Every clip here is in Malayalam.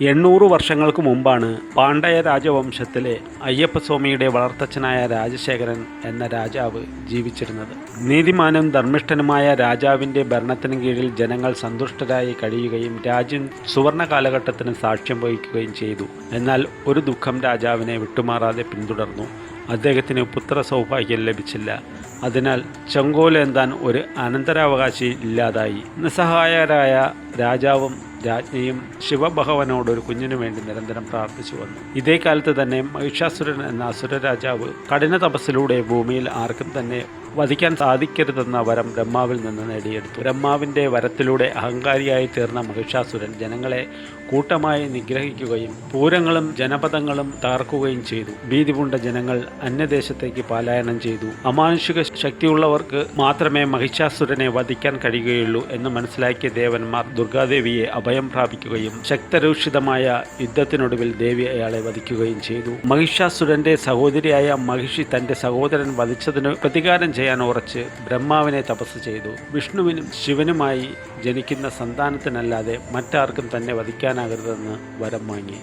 എണ്ണൂറ് വർഷങ്ങൾക്ക് മുമ്പാണ് പാണ്ഡയ രാജവംശത്തിലെ അയ്യപ്പസ്വാമിയുടെ വളർത്തച്ഛനായ രാജശേഖരൻ എന്ന രാജാവ് ജീവിച്ചിരുന്നത്. നീതിമാനും ധർമ്മിഷ്ഠനുമായ രാജാവിന്റെ ഭരണത്തിന് കീഴിൽ ജനങ്ങൾ സന്തുഷ്ടരായി കഴിയുകയും രാജ്യം സുവർണ കാലഘട്ടത്തിന് സാക്ഷ്യം വഹിക്കുകയും ചെയ്തു. എന്നാൽ ഒരു ദുഃഖം രാജാവിനെ വിട്ടുമാറാതെ പിന്തുടർന്നു. അദ്ദേഹത്തിന് പുത്ര സൗഭാഗ്യം ലഭിച്ചില്ല. അതിനാൽ ചെങ്കോലേന്താൻ ഒരു അനന്തരാവകാശി ഇല്ലാതായി. നിസ്സഹായരായ രാജാവും രാജ്ഞിയും ശിവഭഗവാനോട് ഒരു കുഞ്ഞിനു വേണ്ടി നിരന്തരം പ്രാർത്ഥിച്ചു വന്നു. ഇതേ കാലത്ത് തന്നെ മഹിഷാസുരൻ എന്ന അസുര രാജാവ് കഠിന തപസ്സിലൂടെ ഭൂമിയിൽ ആർക്കും തന്നെ വധിക്കാൻ സാധിക്കരുതെന്ന വരം ബ്രഹ്മാവിൽ നിന്ന് നേടിയെടുത്തു. ബ്രഹ്മാവിന്റെ വരത്തിലൂടെ അഹങ്കാരിയായി തീർന്ന മഹിഷാസുരൻ ജനങ്ങളെ കൂട്ടമായി നിഗ്രഹിക്കുകയും പൂരങ്ങളും ജനപദങ്ങളും തകർക്കുകയും ചെയ്തു. ഭീതിപുണ്ട ജനങ്ങൾ അന്യദേശത്തേക്ക് പലായനം ചെയ്തു. അമാനുഷിക ശക്തിയുള്ളവർക്ക് മാത്രമേ മഹിഷാസുരനെ വധിക്കാൻ കഴിയുകയുള്ളൂ എന്ന് മനസ്സിലാക്കിയ ദേവന്മാർ ദുർഗാദേവിയെ അഭയം പ്രാപിക്കുകയും ശക്തരൂഷിതമായ യുദ്ധത്തിനൊടുവിൽ ദേവി അയാളെ വധിക്കുകയും ചെയ്തു. മഹിഷാസുരന്റെ സഹോദരിയായ മഹിഷി തന്റെ സഹോദരൻ വധിച്ചതിന് പ്രതികാരം ചെയ്യാൻ ഉറച്ച് ബ്രഹ്മാവിനെ തപസ് ചെയ്തു. വിഷ്ണുവിനും ശിവനുമായി ജനിക്കുന്ന സന്താനത്തിനല്ലാതെ മറ്റാർക്കും തന്നെ വധിക്കാനാകരുതെന്ന് വരം വാങ്ങി.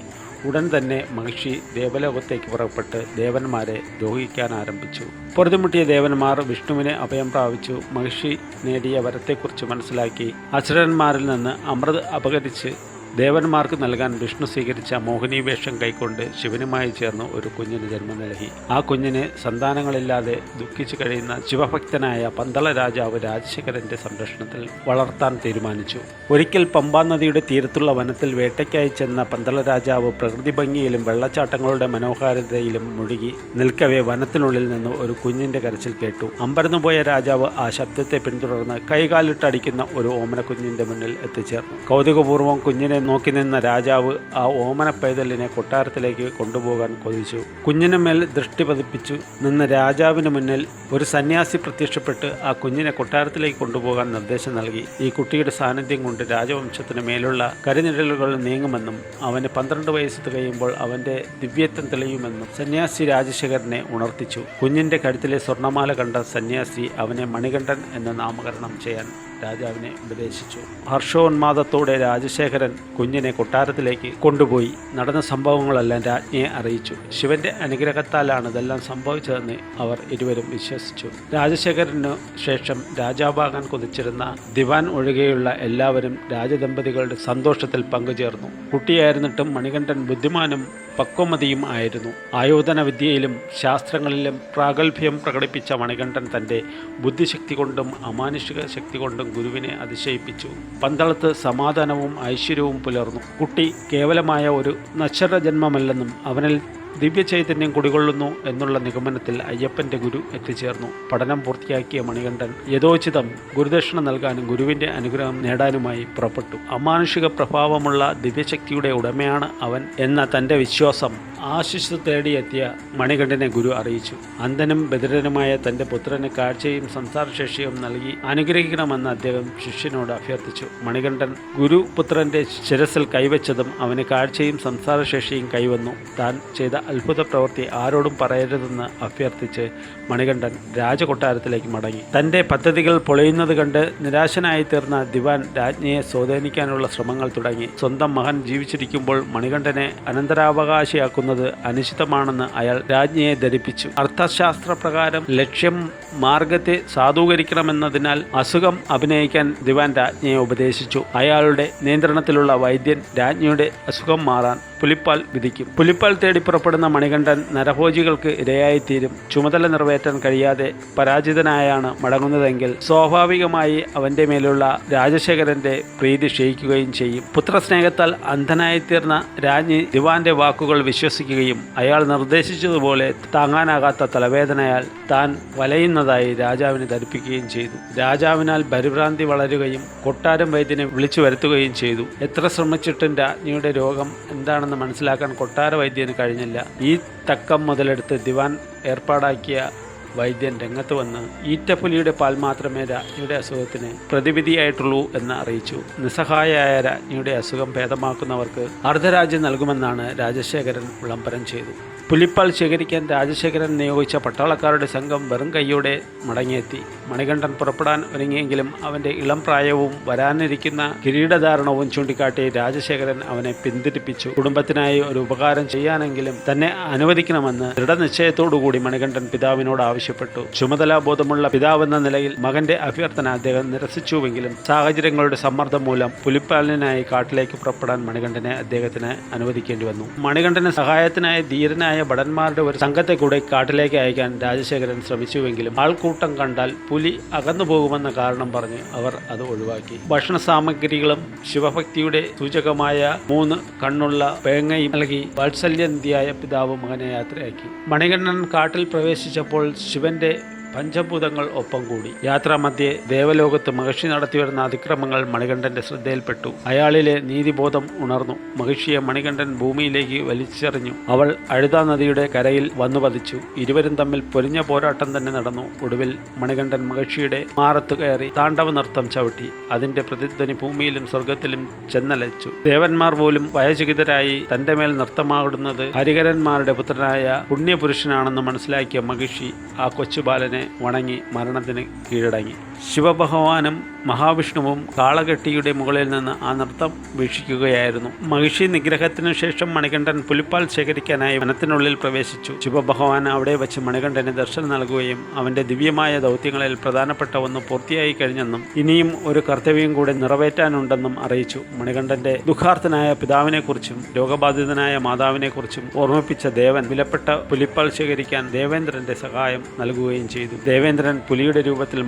ഉടൻ തന്നെ മഹിഷി ദേവലോകത്തേക്ക് പുറപ്പെട്ട് ദേവന്മാരെ ദ്രോഹിക്കാൻ ആരംഭിച്ചു പൊറുതിമുട്ടിയ ദേവന്മാർ വിഷ്ണുവിനെ അഭയം പ്രാപിച്ചു. മഹിഷി നേടിയ വരത്തെക്കുറിച്ച് മനസ്സിലാക്കി. അസുരന്മാരിൽ നിന്ന് അമൃത് അപകരിച്ച് ദേവന്മാർക്ക് നൽകാൻ വിഷ്ണു സ്വീകരിച്ച മോഹിനി വേഷം കൈക്കൊണ്ട് ശിവനുമായി ചേർന്ന് ഒരു കുഞ്ഞിന് ജന്മം നൽകി. ആ കുഞ്ഞിനെ സന്താനങ്ങളില്ലാതെ ദുഃഖിച്ചു കഴിയുന്ന ശിവഭക്തനായ പന്തള രാജാവ് രാജശേഖരന്റെ സംരക്ഷണത്തിൽ വളർത്താൻ തീരുമാനിച്ചു. ഒരിക്കൽ പമ്പാ നദിയുടെ തീരത്തുള്ള വനത്തിൽ വേട്ടയ്ക്കായി ചെന്ന പന്തള രാജാവ് പ്രകൃതി ഭംഗിയിലും വെള്ളച്ചാട്ടങ്ങളുടെ മനോഹാരിതയിലും മുഴുകി നിൽക്കവേ വനത്തിനുള്ളിൽ നിന്ന് ഒരു കുഞ്ഞിന്റെ കരച്ചിൽ കേട്ടു. അമ്പരന്നുപോയ രാജാവ് ആ ശബ്ദത്തെ പിന്തുടർന്ന് കൈകാലിട്ടടിക്കുന്ന ഒരു ഓമന കുഞ്ഞിന്റെ മുന്നിൽ എത്തിച്ചേർന്നു. കൗതുകപൂർവം കുഞ്ഞിനെ നോക്കി നിന്ന രാജാവ് ആ ഓമന പൈതലിനെ കൊട്ടാരത്തിലേക്ക് കൊണ്ടുപോകാൻ കൊതിച്ചു. കുഞ്ഞിന് മേൽ ദൃഷ്ടി പതിപ്പിച്ചു. നിന്ന രാജാവിന് മുന്നിൽ ഒരു സന്യാസി പ്രത്യക്ഷപ്പെട്ട് ആ കുഞ്ഞിനെ കൊട്ടാരത്തിലേക്ക് കൊണ്ടുപോകാൻ നിർദ്ദേശം നൽകി. ഈ കുട്ടിയുടെ സാന്നിധ്യം കൊണ്ട് രാജവംശത്തിന് മേലുള്ള കരിനിഴലുകൾ നീങ്ങുമെന്നും അവന് പന്ത്രണ്ട് വയസ്സ് തികയുമ്പോൾ അവന്റെ ദിവ്യത്വം തെളിയുമെന്നും സന്യാസി രാജശേഖരനെ ഉണർത്തിച്ചു. കുഞ്ഞിന്റെ കഴുത്തിലെ സ്വർണമാല കണ്ട സന്യാസി അവനെ മണികണ്ഠൻ എന്ന് നാമകരണം ചെയ്യാൻ രാജാവിനെ ഉപദേശിച്ചു. ഹർഷോന്മാദത്തോടെ രാജശേഖരൻ കുഞ്ഞിനെ കൊട്ടാരത്തിലേക്ക് കൊണ്ടുപോയി. നടന്ന സംഭവങ്ങളെല്ലാം രാജ്ഞിയെ അറിയിച്ചു. ശിവന്റെ അനുഗ്രഹത്താലാണ് ഇതെല്ലാം സംഭവിച്ചതെന്ന് അവർ ഇരുവരും വിശ്വസിച്ചു. രാജശേഖരനു ശേഷം രാജാവാകാൻ കുതിച്ചിരുന്ന ദിവാൻ ഒഴികെയുള്ള എല്ലാവരും രാജദമ്പതികളുടെ സന്തോഷത്തിൽ പങ്കുചേർന്നു. കുട്ടിയായിരുന്നിട്ടും മണികണ്ഠൻ ബുദ്ധിമാനും പക്വമതിയും ആയിരുന്നു. ആയോധന വിദ്യയിലും ശാസ്ത്രങ്ങളിലും പ്രാഗൽഭ്യം പ്രകടിപ്പിച്ച മണികണ്ഠൻ തന്റെ ബുദ്ധിശക്തി കൊണ്ടും അമാനുഷിക ശക്തി കൊണ്ടും ഗുരുവിനെ അതിശയിപ്പിച്ചു. പന്തളത്ത് സമാധാനവും ഐശ്വര്യവും പുലർന്നു. കുട്ടി കേവലമായ ഒരു നശ്വര ജന്മമല്ലെന്നും അവനിൽ ദിവ്യചൈതന്യം കുടികൊള്ളുന്നു എന്നുള്ള നിഗമനത്തിൽ അയ്യപ്പന്റെ ഗുരു എത്തിച്ചേർന്നു. പഠനം പൂർത്തിയാക്കിയ മണികണ്ഠൻ യഥോചിതം ഗുരുദക്ഷിണ നൽകാനും ഗുരുവിന്റെ അനുഗ്രഹം നേടാനുമായി പുറപ്പെട്ടു. അമാനുഷിക പ്രഭാവമുള്ള ദിവ്യശക്തിയുടെ ഉടമയാണ് അവൻ എന്ന തന്റെ വിശ്വാസം ആശിസ് തേടിയെത്തിയ മണികണ്ഠനെ ഗുരു അറിയിച്ചു. അന്ധനും ബദിരനുമായ തന്റെ പുത്രന് കാഴ്ചയും സംസാരശേഷിയും നൽകി അനുഗ്രഹിക്കണമെന്ന് അദ്ദേഹം ശിഷ്യനോട് അഭ്യർത്ഥിച്ചു. മണികണ്ഠൻ ഗുരു പുത്രന്റെ ശിരസിൽ കൈവച്ചതും അവന് കാഴ്ചയും സംസാരശേഷിയും കൈവന്നു. താൻ ചെയ്ത അത്ഭുത പ്രവൃത്തി ആരോടും പറയരുതെന്ന് അഭ്യർത്ഥിച്ച് മണികണ്ഠൻ രാജകൊട്ടാരത്തിലേക്ക് മടങ്ങി. തന്റെ പദ്ധതികൾ പൊളിയുന്നത് കണ്ട് നിരാശനായി തീർന്ന ദിവാൻ രാജ്ഞിയെ സ്വാധീനിക്കാനുള്ള ശ്രമങ്ങൾ തുടങ്ങി. സ്വന്തം മകൻ ജീവിച്ചിരിക്കുമ്പോൾ മണികണ്ഠനെ അനന്തരാവകാശിയാക്കുന്നത് അനിശ്ചിതമാണെന്ന് അയാൾ രാജ്ഞിയെ ധരിപ്പിച്ചു. അർത്ഥശാസ്ത്ര പ്രകാരം ലക്ഷ്യം മാർഗത്തെ സാധൂകരിക്കണമെന്നതിനാൽ അസുഖം അഭിനയിക്കാൻ ദിവാൻ രാജ്ഞിയെ ഉപദേശിച്ചു. അയാളുടെ നിയന്ത്രണത്തിലുള്ള വൈദ്യൻ രാജ്ഞിയുടെ അസുഖം മാറാൻ പുലിപ്പാൽ വിധിക്കും. പുലിപ്പാൽ തേടി പുറപ്പെടുന്ന മണികണ്ഠൻ നരഭോജികൾക്ക് ഇരയായിത്തീരും. ചുമതല നിറവേറ്റാൻ കഴിയാതെ പരാജിതനായാണ് മടങ്ങുന്നതെങ്കിൽ സ്വാഭാവികമായി അവന്റെ മേലുള്ള രാജശേഖരന്റെ പ്രീതി ക്ഷയിക്കുകയും ചെയ്യും. പുത്രസ്നേഹത്താൽ അന്ധനായിത്തീർന്ന രാജ്ഞി ദിവാന്റെ വാക്കുകൾ വിശ്വസിക്കുകയും അയാൾ നിർദ്ദേശിച്ചതുപോലെ താങ്ങാനാകാത്ത തലവേദനയാൽ താൻ വലയുന്നതായി രാജാവിനെ ധരിപ്പിക്കുകയും ചെയ്തു. രാജാവിനാൽ പരിഭ്രാന്തി വളരുകയും കൊട്ടാരം വൈദ്യനെ വിളിച്ചു വരുത്തുകയും ചെയ്തു. എത്ര ശ്രമിച്ചിട്ടും രാജ്ഞിയുടെ രോഗം എന്താണെന്ന് മനസ്സിലാക്കാൻ കൊട്ടാര വൈദ്യന് കഴിഞ്ഞില്ല. ഈ തക്കം മുതലെടുത്ത് ദിവാൻ ഏർപ്പാടാക്കിയ വൈദ്യൻ രംഗത്ത് വന്ന് ഈറ്റപ്പുലിയുടെ പാൽ മാത്രമേ രാജ്ഞിയുടെ അസുഖത്തിന് പ്രതിവിധിയായിട്ടുള്ളൂ എന്ന് അറിയിച്ചു. നിസ്സഹായയായ രാജ്ഞിയുടെ അസുഖം ഭേദമാക്കുന്നവർക്ക് അർദ്ധരാജ്യം നൽകുമെന്നാണ് രാജശേഖരൻ വിളംബരം ചെയ്തു. പുലിപ്പാൽ ശേഖരിക്കാൻ രാജശേഖരൻ നിയോഗിച്ച പട്ടാളക്കാരുടെ സംഘം വെറും കൈയോടെ മടങ്ങിയെത്തി. മണികണ്ഠൻ പുറപ്പെടാൻ ഒരുങ്ങിയെങ്കിലും അവന്റെ ഇളം പ്രായവും വരാനിരിക്കുന്ന കിരീടധാരണവും ചൂണ്ടിക്കാട്ടി രാജശേഖരൻ അവനെ പിന്തിരിപ്പിച്ചു. കുടുംബത്തിനായി ഒരു ഉപകാരം ചെയ്യാനെങ്കിലും തന്നെ അനുവദിക്കണമെന്ന് ദൃഢനിശ്ചയത്തോടുകൂടി മണികണ്ഠൻ പിതാവിനോട് ആവശ്യപ്പെട്ടു. ചുമതലാബോധമുള്ള പിതാവെന്ന നിലയിൽ മകന്റെ അഭ്യർത്ഥന അദ്ദേഹം നിരസിച്ചുവെങ്കിലും സാഹചര്യങ്ങളുടെ സമ്മർദ്ദം മൂലം പുലിപ്പാലിനായി കാട്ടിലേക്ക് പുറപ്പെടാൻ മണികണ്ഠനെ അദ്ദേഹത്തിന് അനുവദിക്കേണ്ടി വന്നു. മണികണ്ഠന് സഹായത്തിനായി ധീരനായ ഭടന്മാരുടെ ഒരു സംഘത്തെ കൂടെ കാട്ടിലേക്ക് അയക്കാൻ രാജശേഖരൻ ശ്രമിച്ചുവെങ്കിലും ആൾക്കൂട്ടം കണ്ടാൽ പുലി അകന്നു പോകുമെന്ന കാരണം പറഞ്ഞ് അവർ അത് ഒഴിവാക്കി. ഭക്ഷണ സാമഗ്രികളും ശിവഭക്തിയുടെ സൂചകമായ മൂന്ന് കണ്ണുള്ള പേങ്ങയും നൽകി വാത്സല്യനിധിയായ പിതാവ് മകനെ യാത്രയാക്കി. മണികണ്ഠൻ കാട്ടിൽ പ്രവേശിച്ചപ്പോൾ ശിവന്റെ പഞ്ചഭൂതങ്ങൾ ഒപ്പം കൂടി. യാത്രാമധ്യേ ദേവലോകത്ത് മഹർഷി നടത്തിവരുന്ന അതിക്രമങ്ങൾ മണികണ്ഠന്റെ ശ്രദ്ധയിൽപ്പെട്ടു. അയാളിലെ നീതിബോധം ഉണർന്നു. മഹിഷിയെ മണികണ്ഠൻ ഭൂമിയിലേക്ക് വലിച്ചെറിഞ്ഞു. അവൾ അഴുതാ നദിയുടെ കരയിൽ വന്നു പതിച്ചു. ഇരുവരും തമ്മിൽ പൊരിഞ്ഞ പോരാട്ടം തന്നെ നടന്നു. ഒടുവിൽ മണികണ്ഠൻ മഹിഷിയുടെ മാറത്ത് കയറി താണ്ഡവ നൃത്തം ചവിട്ടി. അതിന്റെ പ്രതിധ്വനി ഭൂമിയിലും സ്വർഗത്തിലും ചെന്നലച്ചു. ദേവന്മാർ പോലും വയചകിതരായി തന്റെ മേൽ നൃത്തമാടുന്നത് ഹരികരന്മാരുടെ പുത്രനായ പുണ്യപുരുഷനാണെന്ന് മനസ്സിലാക്കിയ മഹിഷി ആ കൊച്ചുബാലനെ വണങ്ങി മരണത്തിന് കീഴടങ്ങി. ശിവഭഗവാനും മഹാവിഷ്ണുവും കാളകെട്ടിയുടെ മുകളിൽ നിന്ന് ആ നൃത്തം വീക്ഷിക്കുകയായിരുന്നു. മഹിഷി നിഗ്രഹത്തിനു ശേഷം മണികണ്ഠൻ പുലിപ്പാൽ ശേഖരിക്കാനായി വനത്തിനുള്ളിൽ പ്രവേശിച്ചു. ശിവഭഗവാൻ അവിടെ വെച്ച് മണികണ്ഠന് ദർശനം നൽകുകയും അവന്റെ ദിവ്യമായ ദൗത്യങ്ങളിൽ പ്രധാനപ്പെട്ട ഒന്ന് പൂർത്തിയായി കഴിഞ്ഞെന്നും ഇനിയും ഒരു കർത്തവ്യം കൂടെ നിറവേറ്റാനുണ്ടെന്നും അറിയിച്ചു. മണികണ്ഠന്റെ ദുഃഖാർത്ഥനായ പിതാവിനെക്കുറിച്ചും രോഗബാധിതനായ മാതാവിനെക്കുറിച്ചും ഓർമ്മിപ്പിച്ച ദേവൻ വിലപ്പെട്ട പുലിപ്പാൽ ശേഖരിക്കാൻ ദേവേന്ദ്രന്റെ സഹായം നൽകുകയും ചെയ്തു. ദേവേന്ദ്രൻ പുലിയുടെ രൂപത്തിൽ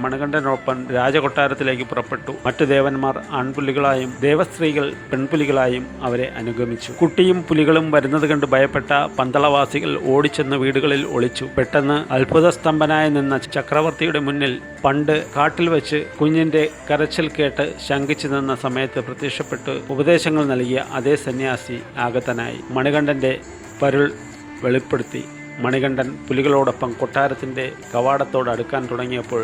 മണികണ്ഠനൊപ്പം രാജകൊട്ടാരത്തിലേക്ക് പുറപ്പെട്ടു. മറ്റു ദേവന്മാർ ആൺപുലികളായും ദേവസ്ത്രീകൾ പെൺപുലികളായും അവരെ അനുഗമിച്ചു. കുട്ടിയും പുലികളും വരുന്നത് കണ്ട് ഭയപ്പെട്ട പന്തളവാസികൾ ഓടിച്ചെന്ന് വീടുകളിൽ ഒളിച്ചു. പെട്ടെന്ന് അത്ഭുതസ്തംഭനായി നിന്ന ചക്രവർത്തിയുടെ മുന്നിൽ പണ്ട് കാട്ടിൽ വെച്ച് കുഞ്ഞിന്റെ കരച്ചിൽ കേട്ട് ശങ്കിച്ചു നിന്ന സമയത്ത് പ്രത്യക്ഷപ്പെട്ട് ഉപദേശങ്ങൾ നൽകിയ അതേ സന്യാസി ആഗതനായി. മണികണ്ഠന്റെ പരുൾ വെളിപ്പെടുത്തി. മണികണ്ഠൻ പുലികളോടൊപ്പം കൊട്ടാരത്തിന്റെ കവാടത്തോട് അടുക്കാൻ തുടങ്ങിയപ്പോൾ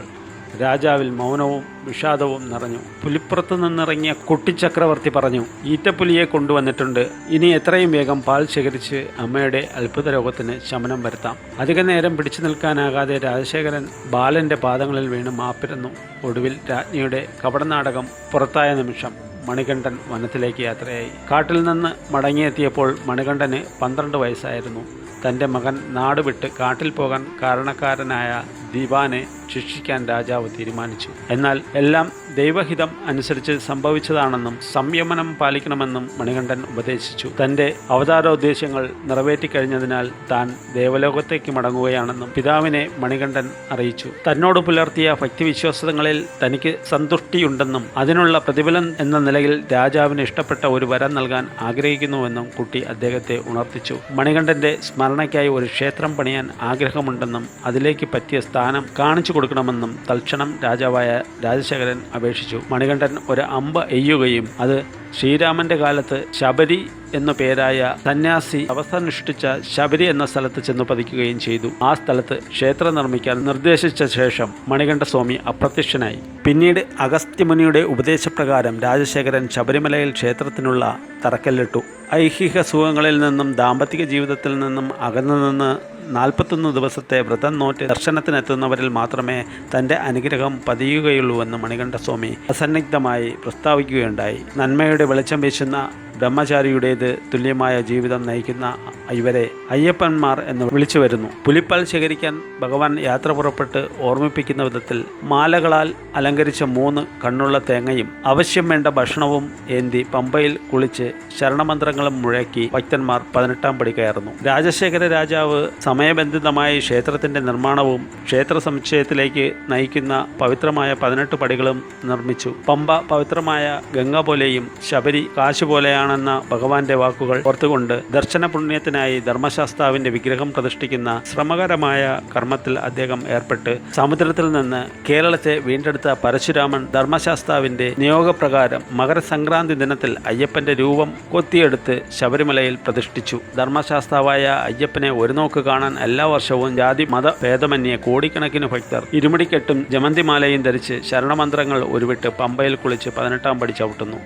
രാജാവിൽ മൗനവും വിഷാദവും നിറഞ്ഞു. പുലിപ്പുറത്ത് നിന്നിറങ്ങിയ കുട്ടിച്ചക്രവർത്തി പറഞ്ഞു ഈറ്റപ്പുലിയെ കൊണ്ടുവന്നിട്ടുണ്ട്. ഇനി എത്രയും വേഗം പാൽ ശേഖരിച്ച് അമ്മയുടെ അത്ഭുത രോഗത്തിന് ശമനം വരുത്താം. അധിക നേരം പിടിച്ചു നിൽക്കാനാകാതെ രാജശേഖരൻ ബാലന്റെ പാദങ്ങളിൽ വീണ് മാപ്പിരുന്നു. ഒടുവിൽ രാജ്ഞിയുടെ കപടനാടകം പുറത്തായ നിമിഷം മണികണ്ഠൻ വനത്തിലേക്ക് യാത്രയായി. കാട്ടിൽ നിന്ന് മടങ്ങിയെത്തിയപ്പോൾ മണികണ്ഠന് പന്ത്രണ്ട് വയസ്സായിരുന്നു. തന്റെ മകൻ നാടുവിട്ട് കാട്ടിൽ പോകാൻ കാരണക്കാരനായ ദിവാനെ ശിക്ഷിക്കാൻ രാജാവ് തീരുമാനിച്ചു. എന്നാൽ എല്ലാം ദൈവഹിതം അനുസരിച്ച് സംഭവിച്ചതാണെന്നും സംയമനം പാലിക്കണമെന്നും മണികണ്ഠൻ ഉപദേശിച്ചു. തന്റെ അവതാരോദ്ദേശ്യങ്ങൾ നിറവേറ്റിക്കഴിഞ്ഞതിനാൽ താൻ ദേവലോകത്തേക്ക് മടങ്ങുകയാണെന്നും പിതാവിനെ മണികണ്ഠൻ അറിയിച്ചു. തന്നോട് പുലർത്തിയ ഭക്തിവിശ്വാസങ്ങളിൽ തനിക്ക് സന്തുഷ്ടിയുണ്ടെന്നും അതിനുള്ള പ്രതിഫലം എന്ന നിലയിൽ രാജാവിന് ഇഷ്ടപ്പെട്ട ഒരു വരം നൽകാൻ ആഗ്രഹിക്കുന്നുവെന്നും കുട്ടി അദ്ദേഹത്തെ ഉണർത്തിച്ചു. മണികണ്ഠന്റെ സ്മരണയ്ക്കായി ഒരു ക്ഷേത്രം പണിയാൻ ആഗ്രഹമുണ്ടെന്നും അതിലേക്ക് പറ്റിയ സ്ഥാനം കാണിച്ചു കൊടുക്കണമെന്നും തൽക്ഷണം രാജാവായ രാജശേഖരൻ അപേക്ഷിച്ചു. മണികണ്ഠൻ ഒരു അമ്പ എയ്യുകയും അത് ശ്രീരാമന്റെ കാലത്ത് ശബരി എന്നു പേരായ സന്യാസി അവസാനുഷ്ഠിച്ച ശബരി എന്ന സ്ഥലത്ത് ചെന്നു പതിക്കുകയും ചെയ്തു. ആ സ്ഥലത്ത് ക്ഷേത്രം നിർമ്മിക്കാൻ നിർദ്ദേശിച്ച ശേഷം മണികണ്ഠസ്വാമി അപ്രത്യക്ഷനായി. പിന്നീട് അഗസ്ത്യമുനിയുടെ ഉപദേശപ്രകാരം രാജശേഖരൻ ശബരിമലയിൽ ക്ഷേത്രത്തിനുള്ള തറക്കല്ലിട്ടു. ഐഹിക സുഖങ്ങളിൽ നിന്നും ദാമ്പത്തിക ജീവിതത്തിൽ നിന്നും അകന്നു നിന്ന് നാൽപ്പത്തൊന്ന് ദിവസത്തെ വ്രതം നോറ്റ് ദർശനത്തിനെത്തുന്നവരിൽ മാത്രമേ തന്റെ അനുഗ്രഹം പതിയുകയുള്ളൂവെന്ന് മണികണ്ഠസ്വാമി അസന്നിഗ്ധമായി പ്രസ്താവിക്കുകയുണ്ടായി. നന്മയുടെ വെളിച്ചം വീശുന്ന ബ്രഹ്മചാരിയുടേത് തുല്യമായ ജീവിതം നയിക്കുന്ന ഇവരെ അയ്യപ്പന്മാർ എന്ന് വിളിച്ചു വരുന്നു. പുലിപ്പാൽ ശേഖരിക്കാൻ ഭഗവാൻ യാത്ര പുറപ്പെട്ട് ഓർമ്മിപ്പിക്കുന്ന വിധത്തിൽ മാലകളാൽ അലങ്കരിച്ച മൂന്ന് കണ്ണുള്ള തേങ്ങയും ആവശ്യം വേണ്ട ഭക്ഷണവും ഏന്തി പമ്പയിൽ കുളിച്ച് ശരണമന്ത്രങ്ങളും മുഴക്കി ഭക്തന്മാർ പതിനെട്ടാം പടി കയറുന്നു. രാജശേഖര രാജാവ് സമയബന്ധിതമായി ക്ഷേത്രത്തിന്റെ നിർമ്മാണവും ക്ഷേത്ര സമുച്ചയത്തിലേക്ക് നയിക്കുന്ന പവിത്രമായ പതിനെട്ട് പടികളും നിർമ്മിച്ചു. പമ്പ പവിത്രമായ ഗംഗ പോലെയും ശബരി കാശ് പോലെയാണ് വരുന്നതാണെന്ന ഭഗവാന്റെ വാക്കുകൾ ഓർത്തുകൊണ്ട് ദർശന പുണ്യത്തിനായി ധർമ്മശാസ്താവിന്റെ വിഗ്രഹം പ്രതിഷ്ഠിക്കുന്ന ശ്രമകരമായ കർമ്മത്തിൽ അദ്ദേഹം ഏർപ്പെട്ട് സമുദ്രത്തിൽ നിന്ന് കേരളത്തെ വീണ്ടെടുത്ത പരശുരാമൻ ധർമ്മശാസ്താവിന്റെ നിയോഗപ്രകാരം മകരസംക്രാന്തി ദിനത്തിൽ അയ്യപ്പന്റെ രൂപം കൊത്തിയെടുത്ത് ശബരിമലയിൽ പ്രതിഷ്ഠിച്ചു. ധർമ്മശാസ്താവായ അയ്യപ്പനെ ഒരു നോക്ക് കാണാൻ എല്ലാ വർഷവും ജാതി മത ഭേദമന്യേ കോടിക്കണക്കിന് ഭക്തർ ഇരുമുടിക്കെട്ടും ജമന്തിമാലയും ധരിച്ച് ശരണമന്ത്രങ്ങൾ ഉരുവിട്ട് പമ്പയിൽ കുളിച്ച് പതിനെട്ടാം പടി ചവിട്ടുന്നു.